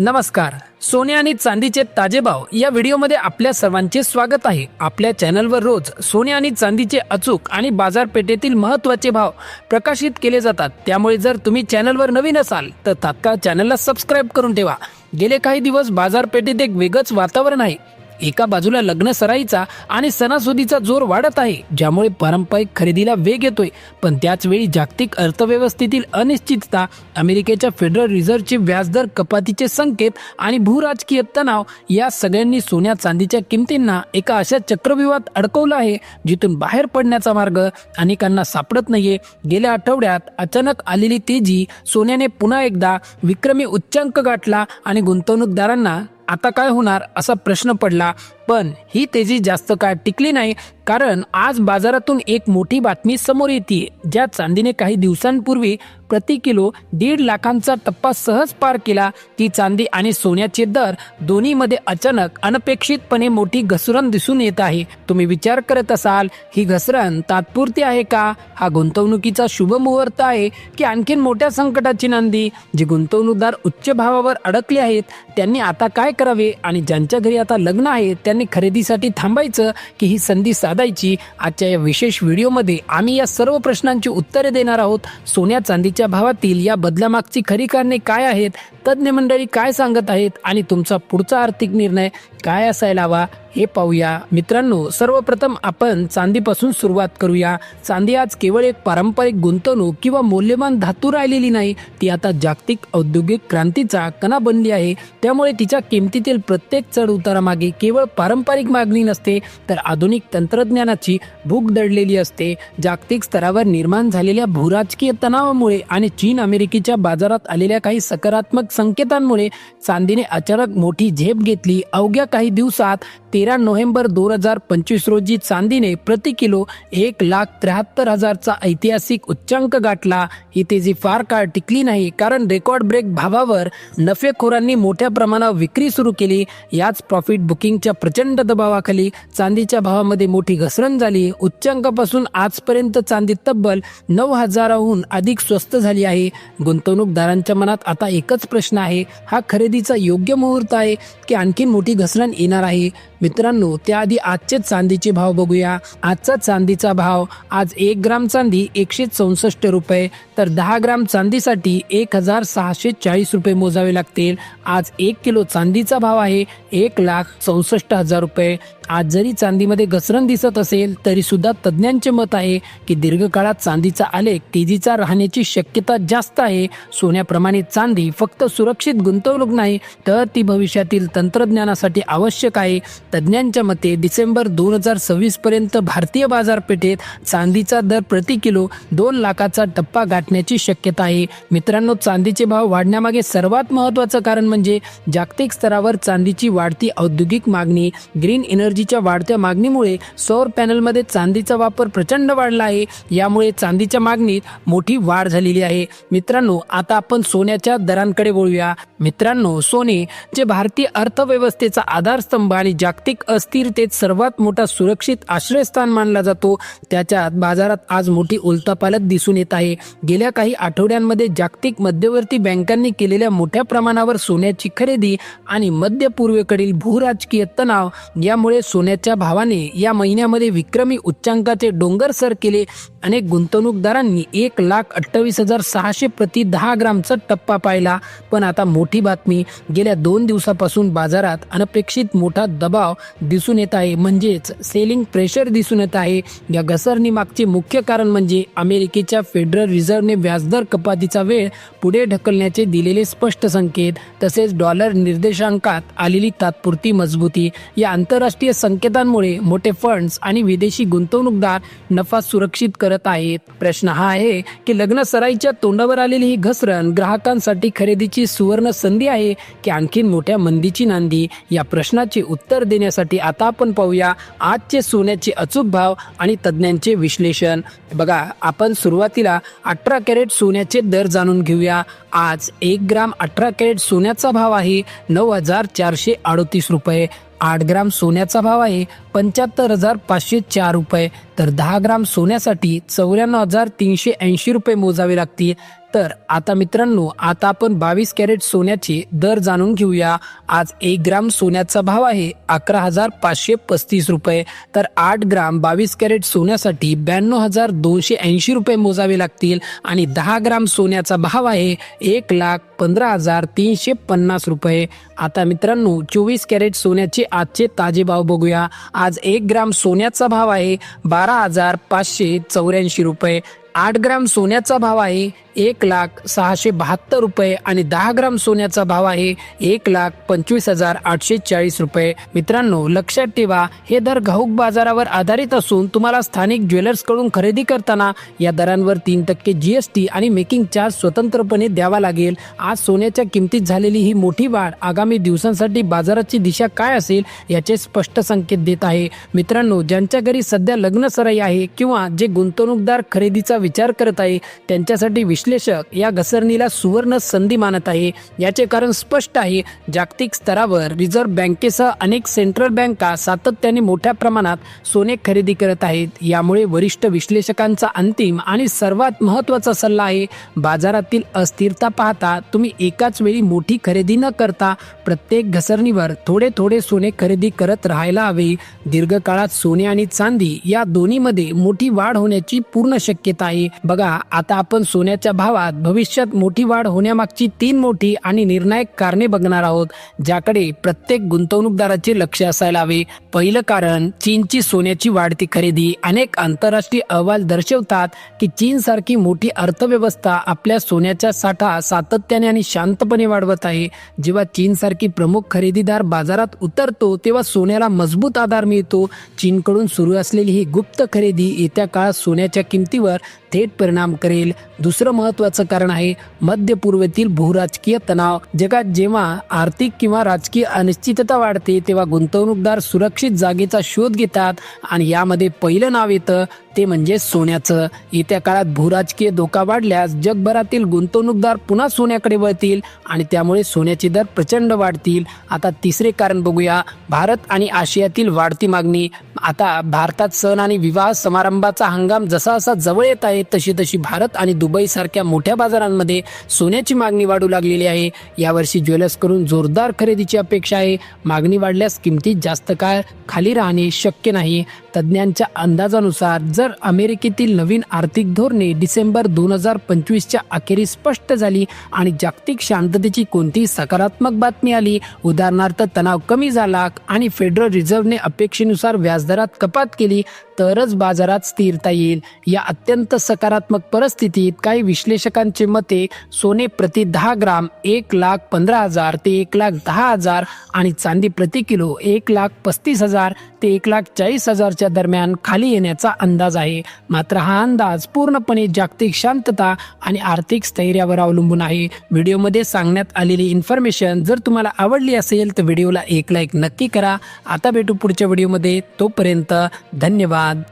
नमस्कार. सोने आणि चांदीचे ताजे भाव या व्हिडिओमध्ये आपल्या सर्वांचे स्वागत आहे. आपल्या चॅनलवर रोज सोने आणि चांदीचे अचूक आणि बाजारपेठेतील महत्त्वाचे भाव प्रकाशित केले जातात. त्यामुळे जर तुम्ही चॅनलवर नवीन असाल तर तात्काळ चॅनलला सबस्क्राईब करून ठेवा. गेले काही दिवस बाजारपेठेत एक वेगळंच वातावरण आहे. एका बाजूला लग्न सराईचा आणि सणासुदीचा जोर वाढत आहे ज्यामुळे पारंपरिक खरेदीला वेग येतोय. पण त्याचवेळी जागतिक अर्थव्यवस्थेतील अनिश्चितता अमेरिकेच्या फेडरल रिझर्व्हचे व्याजदर कपातीचे संकेत आणि भूराजकीय तणाव या सगळ्यांनी सोन्या चांदीच्या किमतींना एका अशा चक्रव्यूहात अडकवलं आहे जिथून बाहेर पडण्याचा मार्ग अनेकांना सापडत नाहीये. गेल्या आठवड्यात अचानक आलेली तेजी सोन्याने पुन्हा एकदा विक्रमी उच्चांक गाठला आणि गुंतवणूकदारांना आता काय होणार असा प्रश्न पडला पण ही तेजी जास्त काळ टिकली नाही कारण आज बाजारातून एक मोठी बातमी समोर येते ज्या चांदीने काही दिवसांपूर्वी प्रति किलो दीड लाखांचा टप्पा सहज पार केला. ती चांदी आणि सोन्याचे दर दोन्हीमध्ये अचानक अनपेक्षितपणे मोठी घसरण दिसून येत आहे. तुम्ही विचार करत असाल ही घसरण तात्पुरती आहे का? हा गुंतवणुकीचा शुभ मुहूर्त आहे की आणखीन मोठ्या संकटाची नांदी? जे गुंतवणूकदार उच्च भावावर अडकले आहेत त्यांनी आता काय करावे? आणि ज्यांच्या घरी आता लग्न आहे त्यांनी खरेदीसाठी थांबायचं की ही संधी साधायची आजच्या या विशेष व्हिडिओमध्ये आम्ही या सर्व प्रश्नांची उत्तरे देणार आहोत. सोन्या चांदीच्या भावातील या बदलामागची खरी कारणे काय आहेत? तज्ज्ञ मंडळी काय सांगत आहेत? आणि तुमचा पुढचा आर्थिक निर्णय काय असायला हवा? हे पाहूया. मित्रांनो सर्वप्रथम आपण चांदीपासून सुरुवात करूया. चांदी आज केवळ एक पारंपरिक गुंतवणूक किंवा मौल्यवान धातू राहिलेली नाही. ती आता जागतिक औद्योगिक क्रांतीचा कणा बनली आहे. त्यामुळे तिच्या किमतीतील प्रत्येक चढ उतारामागे केवळ पारंपरिक मागणी नसते तर आधुनिक तंत्रज्ञानाची भूक दडलेली असते जागतिक स्तरावर निर्माण झालेल्या भूराजकीय तणावामुळे आणि चीन अमेरिकेच्या बाजारात आलेल्या काही सकारात्मक संकेतांमुळे चांदीने अचानक मोठी झेप घेतली. अवघ्या काही दिवसात तेरा नोव्हेंबर दोन हजार पंचवीस रोजी चांदीने प्रति किलो एक लाख त्र्याहत्तर हजारचा ऐतिहासिक उच्चांक गाठला. ही तेजी फार काळ टिकली नाही कारण रेकॉर्ड ब्रेक भावावर नफेखोरांनी मोठ्या प्रमाणावर विक्री सुरू केली. याच प्रॉफिट बुकिंगच्या प्रचंड दबावाखाली चांदीच्या भावामध्ये मोठी घसरण झाली. उच्चांकापासून आजपर्यंत चांदी तब्बल नऊ हजाराहून अधिक स्वस्त झाली आहे. गुंतवणूकदारांच्या मनात आता एकच प्रश्न आहे. हा खरेदीचा योग्य मुहूर्त आहे की आणखीन मोठी घसरण येणार आहे? मित्रांनो त्याआधी आजचे चांदीचे भाव बघूया. आजचा चांदीचा भाव आज एक ग्राम चांदी एकशे चौसष्ट रुपये. तर दहा ग्राम चांदीसाठी एक हजार सहाशे चाळीस रुपये मोजावे लागतील. आज एक किलो चांदीचा भाव आहे एक लाख चौसष्ट हजार रुपये. आज जरी चांदीमध्ये घसरण दिसत असेल तरी सुद्धा तज्ज्ञांचे मत आहे की दीर्घकाळात चांदीचा आलेख तेजीचा राहण्याची शक्यता जास्त आहे. सोन्याप्रमाणे चांदी फक्त सुरक्षित गुंतवणूक नाही तर ती भविष्यातील तंत्रज्ञानासाठी आवश्यक आहे. तज्ज्ञांच्या मते डिसेंबर दोन हजार सव्वीसपर्यंत भारतीय बाजारपेठेत चांदीचा दर प्रति किलो दोन लाखाचा टप्पा गाठण्याची शक्यता आहे. मित्रांनो चांदीचे भाव वाढण्यामागे सर्वात महत्त्वाचं कारण म्हणजे जागतिक स्तरावर चांदीची वाढती औद्योगिक मागणी ग्रीन एनर्जी एनर्जीच्या वाढत्या मागणीमुळे सौर पॅनलमध्ये चांदीचा वापर प्रचंड वाढला आहे. यामुळे चांदीच्या मागणीत मोठी वाढ झालेली आहे. मित्रांनो आता आपण सोन्याच्या दरांकडे बोलूया मित्रांनो सोने जे भारतीय अर्थव्यवस्थेचा आधारस्तंभ आणि जागतिक अस्थिरतेत सर्वात मोठा सुरक्षित आश्रयस्थान मानला जातो. त्याच्यात बाजारात आज मोठी उलतापालत दिसून येत आहे. गेल्या काही आठवड्यांमध्ये जागतिक मध्यवर्ती बँकांनी केलेल्या मोठ्या प्रमाणावर सोन्याची खरेदी आणि मध्य पूर्वेकडील भूराजकीय तणाव यामुळे सोन्याच्या भावाने या महिन्यामध्ये विक्रमी उच्चांकाचे डोंगर सर केले. अनेक गुंतवणूकदारांनी एक लाख अठ्ठावीस हजार सहाशे प्रति दहा ग्रामचा टप्पा पाहिला. पण आता मोठी बातमी गेल्या दोन दिवसापासून बाजारात अनपेक्षित मोठा दबाव दिसून येत आहे. म्हणजेच सेलिंग प्रेशर दिसून येत आहे. या घसरणीमागचे मुख्य कारण म्हणजे अमेरिकेच्या फेडरल रिझर्व्हने व्याजदर कपातीचा वेळ पुढे ढकलण्याचे दिलेले स्पष्ट संकेत तसेच डॉलर निर्देशांकात आलेली तात्पुरती मजबूती. या आंतरराष्ट्रीय संकेतांमुळे मोठे फंड्स आणि विदेशी गुंतवणूकदार नफा सुरक्षित करत आहेत. प्रश्न हा आहे की लग्न सराईच्या तोंडावर आलेली ही घसरण ग्राहकांसाठी खरेदीची सुवर्ण संधी आहे की आणखीन मोठ्या मंदीची नांदी? या प्रश्नाचे उत्तर देण्यासाठी आता आपण पाहूया आजचे सोन्याचे अचूक भाव आणि तज्ज्ञांचे विश्लेषण. बघा आपण सुरुवातीला अठरा कॅरेट सोन्याचे दर जाणून घेऊया. आज एक ग्राम अठरा कॅरेट सोन्याचा भाव आहे नऊ हजार चारशे अडतीस रुपये. आठ ग्राम सोन्याचा भाव आहे पंच्याहत्तर हजार पाचशे चार रुपये. तर दहा ग्राम सोन्यासाठी चौऱ्याण्णव हजार तीनशे ऐंशी रुपये मोजावे लागतील. तर आता मित्रांनो आता आपण बावीस कॅरेट सोन्याचे दर जाणून घेऊया. आज एक ग्राम सोन्याचा भाव आहे अकरा हजार पाचशे पस्तीस रुपये. तर आठ ग्राम बावीस कॅरेट सोन्यासाठी ब्याण्णव हजार दोनशे ऐंशी रुपये मोजावे लागतील. आणि दहा ग्राम सोन्याचा भाव आहे एक लाख पंधरा हजार तीनशे पन्नास रुपये. आता मित्रांनो चोवीस कॅरेट सोन्याचे आजचे ताजे भाव बघूया. आज एक ग्राम सोन्याचा भाव आहे बारा हजार पाचशे चौऱ्याऐंशी रुपये. आठ ग्राम सोन्याचा भाव आहे एक लाख सहाशे बहात्तर रुपये आणि दहा ग्राम सोन्याचा भाव आहे एक लाख पंचवीस हजार आठशे चाळीस रुपये. मित्रांनो लक्षात ठेवा हे दर घाऊक बाजारावर आधारित असून तुम्हाला स्थानिक ज्वेलर्सकडून खरेदी करताना या दरांवर तीन टक्के जी एस टी आणि मेकिंग चार्ज स्वतंत्रपणे द्यावा लागेल. आज सोन्याच्या किमतीत झालेली ही मोठी वाढ आगामी दिवसांसाठी बाजाराची दिशा काय असेल याचे स्पष्ट संकेत देत आहे. मित्रांनो ज्यांच्या घरी सध्या लग्नसराई आहे किंवा जे गुंतवणूकदार खरेदीचा विचार करत आहे. त्यांच्यासाठी विश्लेषक या घसरणीला सुवर्ण संधी मानत आहे. याचे कारण स्पष्ट आहे. जागतिक स्तरावर रिझर्व्ह बँकेसह अनेक सेंट्रल बँका सातत्याने मोठ्या प्रमाणात सोने खरेदी करत आहेत. यामुळे वरिष्ठ विश्लेषकांचा अंतिम आणि सर्वात महत्त्वाचा सल्ला आहे बाजारातील अस्थिरता पाहता तुम्ही एकाच वेळी मोठी खरेदी न करता प्रत्येक घसरणीवर थोडे थोडे सोने खरेदी करत राहायला हवे. दीर्घकाळात सोने आणि चांदी या दोन्हीमध्ये मोठी वाढ होण्याची पूर्ण शक्यता आहे बघा आता आपण सोन्याच्या भावात भविष्यात मोठी वाढ होण्यामागची तीन मोठी आणि निर्णायक कारणे बघणार आहोत ज्याकडे प्रत्येक गुंतवणूकदाराचे लक्ष असायला हवे. पहिलं कारण चीनची सोन्याची वाढती खरेदी. अनेक आंतरराष्ट्रीय अहवाल दर्शवतात की चीन सारखी मोठी अर्थव्यवस्था आपल्या सोन्याचा साठा सातत्याने आणि शांतपणे वाढवत आहे. जेव्हा चीन सारखी प्रमुख खरेदीदार बाजारात उतरतो तेव्हा सोन्याला मजबूत आधार मिळतो. चीनकडून सुरू असलेली ही गुप्त खरेदी येत्या काळात सोन्याच्या किमतीवर थेट परिणाम करेल. दुसरं महत्वाचं कारण आहे मध्य पूर्वेतील भूराजकीय तणाव. जगात जेव्हा आर्थिक किंवा राजकीय अनिश्चितता वाढते तेव्हा गुंतवणूकदार सुरक्षित जागेचा शोध घेतात आणि यामध्ये पहिलं नाव येतं ते म्हणजे सोन्याचं. येत्या काळात भूराजकीय धोका वाढल्यास जगभरातील गुंतवणूकदार पुन्हा सोन्याकडे वळतील आणि त्यामुळे सोन्याचे दर प्रचंड वाढतील. आता तिसरे कारण बघूया. भारत आणि आशियातील वाढती मागणी. आता भारतात सण आणि विवाह समारंभाचा हंगाम जसा जसा जवळ येत आहे तशी तशी भारत आणि दुबई सारख्या मोठ्या बाजारांमध्ये सोन्याची मागणी वाढू लागलेली आहे. यावर्षी ज्वेलर्सकडून जोरदार खरेदीची अपेक्षा आहे. मागणी वाढल्यास किमती जास्त काळ खाली राहणे शक्य नाही. तज्ज्ञांच्या अंदाजानुसार जर अमेरिकेतील नवीन आर्थिक धोरणे डिसेंबर दोन हजार पंचवीसच्या अखेरीस स्पष्ट झाली आणि जागतिक शांततेची कोणतीही सकारात्मक बातमी आली. उदाहरणार्थ तणाव कमी झाला आणि फेडरल रिझर्व्हने अपेक्षेनुसार व्याजदरात कपात केली. तरच बाजारात स्थिरता येईल. या अत्यंत सकारात्मक परिस्थितीत काही विश्लेषकांचे मते सोने प्रति दहा ग्राम एक लाख पंधरा हजार ते एक लाख दहा हजार आणि चांदी प्रति किलो एक लाख पस्तीस हजार ते एक लाख चाळीस हजारच्या दरम्यान खाली येण्याचा अंदाज आहे. मात्र हा अंदाज पूर्णपणे जागतिक शांतता आणि आर्थिक स्थैर्यावर अवलंबून आहे. व्हिडिओमध्ये सांगण्यात आलेली इन्फॉर्मेशन जर तुम्हाला आवडली असेल तर व्हिडिओला एक लाईक नक्की करा. आता भेटू पुढच्या व्हिडिओमध्ये. तोपर्यंत धन्यवाद. God